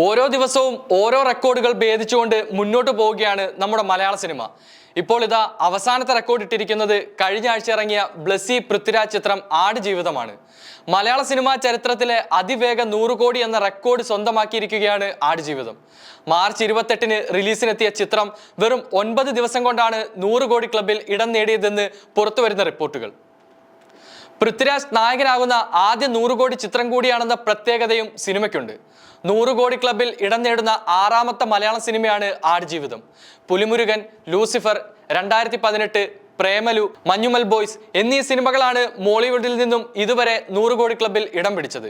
ഓരോ ദിവസവും ഓരോ റെക്കോർഡുകൾ ഭേദിച്ചുകൊണ്ട് മുന്നോട്ട് പോവുകയാണ് നമ്മുടെ മലയാള സിനിമ. ഇപ്പോൾ ഇതാ അവസാനത്തെ റെക്കോർഡ് ഇട്ടിരിക്കുന്നത് കഴിഞ്ഞ ആഴ്ച ഇറങ്ങിയ ബ്ലസ്സി പൃഥ്വിരാജ് ചിത്രം ആട് ജീവിതമാണ്. മലയാള സിനിമാ ചരിത്രത്തിലെ അതിവേഗ നൂറ് കോടി എന്ന റെക്കോർഡ് സ്വന്തമാക്കിയിരിക്കുകയാണ് ആട് ജീവിതം. മാർച്ച് ഇരുപത്തെട്ടിന് റിലീസിനെത്തിയ ചിത്രം വെറും ഒൻപത് ദിവസം കൊണ്ടാണ് നൂറ് കോടി ക്ലബിൽ ഇടം നേടിയതെന്ന് പുറത്തുവരുന്ന റിപ്പോർട്ടുകൾ. പൃഥ്വിരാജ് നായകനാകുന്ന ആദ്യ നൂറ് കോടി ചിത്രം കൂടിയാണെന്ന പ്രത്യേകതയും സിനിമയ്ക്കുണ്ട്. നൂറ് കോടി ക്ലബിൽ ഇടം നേടുന്ന ആറാമത്തെ മലയാള സിനിമയാണ് ആടുജീവിതം. പുലിമുരുകൻ ലൂസിഫർ രണ്ടായിരത്തി പതിനെട്ട് പ്രേമലു മഞ്ഞുമൽ ബോയ്സ് എന്നീ സിനിമകളാണ് മോളിവുഡിൽ നിന്നും ഇതുവരെ നൂറ് കോടി ക്ലബിൽ ഇടം പിടിച്ചത്.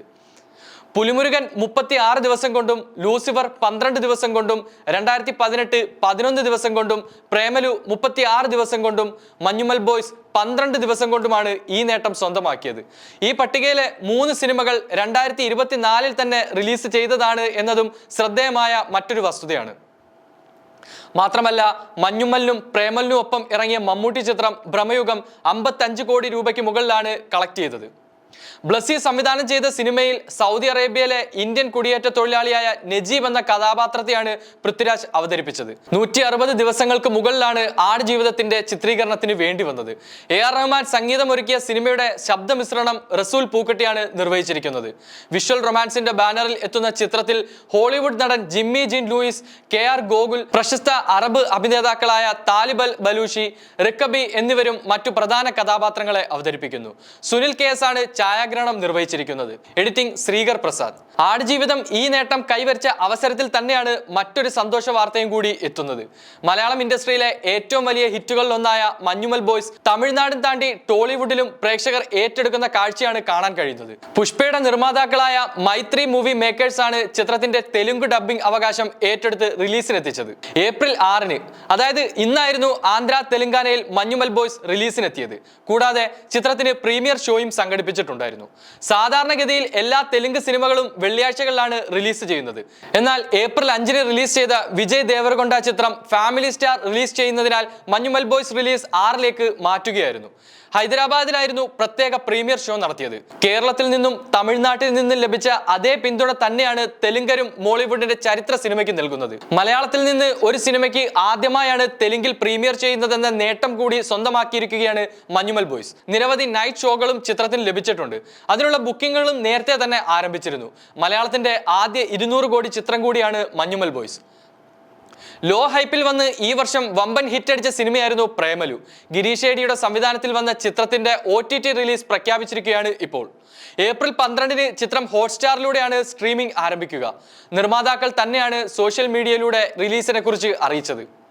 പുലിമുരുകൻ മുപ്പത്തി ആറ് ദിവസം കൊണ്ടും ലൂസിഫർ പന്ത്രണ്ട് ദിവസം കൊണ്ടും രണ്ടായിരത്തി പതിനെട്ട് പതിനൊന്ന് ദിവസം കൊണ്ടും പ്രേമലു മുപ്പത്തി ആറ് ദിവസം കൊണ്ടും മഞ്ഞുമൽ ബോയ്സ് പന്ത്രണ്ട് ദിവസം കൊണ്ടുമാണ് ഈ നേട്ടം സ്വന്തമാക്കിയത്. ഈ പട്ടികയിലെ മൂന്ന് സിനിമകൾ രണ്ടായിരത്തി ഇരുപത്തിനാലിൽ തന്നെ റിലീസ് ചെയ്തതാണ് എന്നതും ശ്രദ്ധേയമായ മറ്റൊരു വസ്തുതയാണ്. മാത്രമല്ല മഞ്ഞുമ്മലിനും പ്രേമലിനും ഒപ്പം ഇറങ്ങിയ മമ്മൂട്ടി ചിത്രം ഭ്രമയുഗം അമ്പത്തഞ്ച് കോടി രൂപയ്ക്ക് മുകളിലാണ് കളക്ട് ചെയ്തത്. ബ്ലസ്സി സംവിധാനം ചെയ്ത സിനിമയിൽ സൗദി അറേബ്യയിലെ ഇന്ത്യൻ കുടിയേറ്റ തൊഴിലാളിയായ നജീബ് എന്ന കഥാപാത്രത്തെയാണ് പൃഥ്വിരാജ് അവതരിപ്പിച്ചത്. നൂറ്റി അറുപത് ദിവസങ്ങൾക്ക് മുകളിലാണ് ആടുജീവിതത്തിന്റെ ചിത്രീകരണത്തിന് വേണ്ടി വന്നത്. എ ആർ റഹ്മാൻ സംഗീതമൊരുക്കിയ സിനിമയുടെ ശബ്ദമിശ്രണം റസൂൽ പൂക്കട്ടിയാണ് നിർവഹിച്ചിരിക്കുന്നത്. വിഷ്വൽ റൊമാൻസിന്റെ ബാനറിൽ എത്തുന്ന ചിത്രത്തിൽ ഹോളിവുഡ് നടൻ Jimmy Jean Louis K R Gokul പ്രശസ്ത അറബ് അഭിനേതാക്കളായ താലിബൽ ബലൂഷി റിക്കബി എന്നിവരും മറ്റു പ്രധാന കഥാപാത്രങ്ങളെ അവതരിപ്പിക്കുന്നു. സുനിൽ കെ ആണ് ഛായാഗ്രഹണം നിർവഹിച്ചിരിക്കുന്നത്. എഡിറ്റിംഗ് ശ്രീകർ പ്രസാദ്. ആടുജീവിതം ഈ നേട്ടം കൈവരിച്ച അവസരത്തിൽ തന്നെയാണ് മറ്റൊരു സന്തോഷ വാർത്തയും കൂടി എത്തുന്നത്. മലയാളം ഇൻഡസ്ട്രിയിലെ ഏറ്റവും വലിയ ഹിറ്റുകളിലൊന്നായ മഞ്ഞുമൽ ബോയ്സ് തമിഴ്നാടും താണ്ടി ടോളിവുഡിലും പ്രേക്ഷകർ ഏറ്റെടുക്കുന്ന കാഴ്ചയാണ് കാണാൻ കഴിയുന്നത്. പുഷ്പയുടെ നിർമ്മാതാക്കളായ മൈത്രി മൂവി മേക്കേഴ്സ് ആണ് ചിത്രത്തിന്റെ തെലുങ്ക് ഡബ്ബിംഗ് അവകാശം ഏറ്റെടുത്ത് റിലീസിനെത്തിച്ചത്. ഏപ്രിൽ ആറിന് അതായത് ഇന്നായിരുന്നു ആന്ധ്ര തെലുങ്കാനയിൽ മഞ്ഞുമൽ ബോയ്സ് റിലീസിനെത്തിയത്. കൂടാതെ ചിത്രത്തിന് പ്രീമിയർ ഷോയും സംഘടിപ്പിച്ചിട്ടുണ്ടായിരുന്നു സാധാരണഗതിയിൽ എല്ലാ തെലുങ്ക് സിനിമകളും വെള്ളിയാഴ്ചകളിലാണ് റിലീസ് ചെയ്യുന്നത്. എന്നാൽ ഏപ്രിൽ അഞ്ചിന് റിലീസ് ചെയ്ത വിജയ് ദേവർകൊണ്ട ചിത്രം ഫാമിലി സ്റ്റാർ റിലീസ് ചെയ്യുന്നതിനാൽ മഞ്ഞുമൽ ബോയ്സ് റിലീസ് ആറിലേക്ക് മാറ്റുകയായിരുന്നു. ഹൈദരാബാദിലായിരുന്നു പ്രത്യേക പ്രീമിയർ ഷോ നടത്തിയത്. കേരളത്തിൽ നിന്നും തമിഴ്നാട്ടിൽ നിന്നും ലഭിച്ച അതേ പിന്തുണ തന്നെയാണ് തെലുങ്കരും മോളിവുഡിന്റെ ചരിത്ര സിനിമയ്ക്ക് നൽകുന്നത്. മലയാളത്തിൽ നിന്ന് ഒരു സിനിമയ്ക്ക് ആദ്യമായാണ് തെലുങ്കിൽ പ്രീമിയർ ചെയ്യുന്നതെന്ന നേട്ടം കൂടി സ്വന്തമാക്കിയിരിക്കുകയാണ് മഞ്ഞുമൽ ബോയ്സ്. നിരവധി നൈറ്റ് ഷോകളും ചിത്രത്തിന് ലഭിച്ചിട്ടുണ്ട്. അതിനുള്ള ബുക്കിങ്ങുകളും നേരത്തെ തന്നെ ആരംഭിച്ചിരുന്നു. മലയാളത്തിന്റെ ആദ്യ ഇരുന്നൂറ് കോടി ചിത്രം കൂടിയാണ് മഞ്ഞുമൽ ബോയ്സ്. ലോ ഹൈപ്പിൽ വന്ന് ഈ വർഷം വമ്പൻ ഹിറ്റ് അടിച്ച സിനിമയായിരുന്നു പ്രേമലു. ഗിരീഷ് ഏടിയുടെ സംവിധാനത്തിൽ വന്ന ചിത്രത്തിന്റെ ഒ ടി ടി റിലീസ് പ്രഖ്യാപിച്ചിരിക്കുകയാണ് ഇപ്പോൾ. ഏപ്രിൽ പന്ത്രണ്ടിന് ചിത്രം ഹോട്ട്സ്റ്റാറിലൂടെയാണ് സ്ട്രീമിംഗ് ആരംഭിക്കുക. നിർമ്മാതാക്കൾ തന്നെയാണ് സോഷ്യൽ മീഡിയയിലൂടെ റിലീസിനെ കുറിച്ച് അറിയിച്ചത്.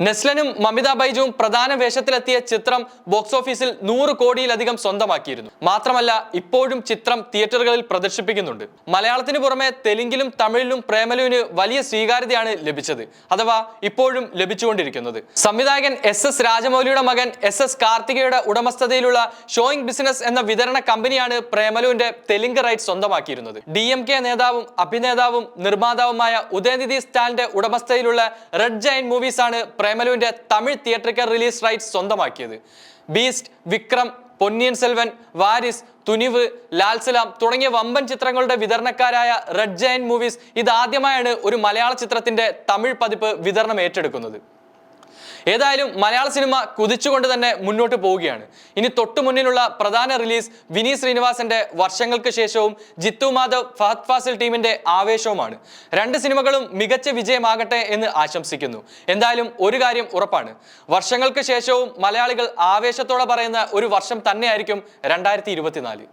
നെസ്ലനും മമിത ബൈജുവും പ്രധാന വേഷത്തിലെത്തിയ ചിത്രം ബോക്സ് ഓഫീസിൽ നൂറ് കോടിയിലധികം സ്വന്തമാക്കിയിരുന്നു. മാത്രമല്ല ഇപ്പോഴും ചിത്രം തിയേറ്ററുകളിൽ പ്രദർശിപ്പിക്കുന്നുണ്ട്. മലയാളത്തിന് പുറമെ തെലുങ്കിലും തമിഴിലും പ്രേമലുവിന് വലിയ സ്വീകാര്യതയാണ് ലഭിച്ചത് അഥവാ ഇപ്പോഴും ലഭിച്ചുകൊണ്ടിരിക്കുന്നത്. സംവിധായകൻ എസ് എസ് രാജമൗലിയുടെ മകൻ എസ് എസ് കാർത്തികയുടെ ഉടമസ്ഥതയിലുള്ള ഷോയിങ് ബിസിനസ് എന്ന വിതരണ കമ്പനിയാണ് പ്രേമലുവിന്റെ തെലുങ്ക് റൈറ്റ് സ്വന്തമാക്കിയിരുന്നത്. ഡി എം കെ നേതാവും അഭിനേതാവും നിർമ്മാതാവുമായ ഉദയനിധി സ്റ്റാലിന്റെ ഉടമസ്ഥതയിലുള്ള റെഡ് ജൈൻ മൂവീസ് ആണ് പ്രേമലുവിന്റെ തമിഴ് തിയേറ്ററിക്കൽ റിലീസ് റൈറ്റ്സ് സ്വന്തമാക്കിയത്. ബീസ്റ്റ് വിക്രം പൊന്നിയൻ സെൽവൻ വാരിസ് തുനിവ് ലാൽസലാം തുടങ്ങിയ വമ്പൻ ചിത്രങ്ങളുടെ വിതരണക്കാരായ റെഡ് ജയൻ മൂവീസ് ഇതാദ്യമായാണ് ഒരു മലയാള ചിത്രത്തിന്റെ തമിഴ് പതിപ്പ് വിതരണം ഏറ്റെടുക്കുന്നത്. ഏതായാലും മലയാള സിനിമ കുതിച്ചുകൊണ്ട് തന്നെ മുന്നോട്ട് പോവുകയാണ്. ഇനി തൊട്ടു മുന്നിലുള്ള പ്രധാന റിലീസ് വിനീ ശ്രീനിവാസന്റെ വർഷങ്ങൾക്ക് ശേഷവും ജിത്തു മാധവ് ഫഹദ് ഫാസിൽ ടീമിന്റെ ആവേശവുമാണ്. രണ്ട് സിനിമകളും മികച്ച വിജയമാകട്ടെ എന്ന് ആശംസിക്കുന്നു. എന്തായാലും ഒരു കാര്യം ഉറപ്പാണ്. വർഷങ്ങൾക്ക് ശേഷവും മലയാളികൾ ആവേശത്തോടെ പറയുന്ന ഒരു വർഷം തന്നെയായിരിക്കും രണ്ടായിരത്തി ഇരുപത്തിനാല്.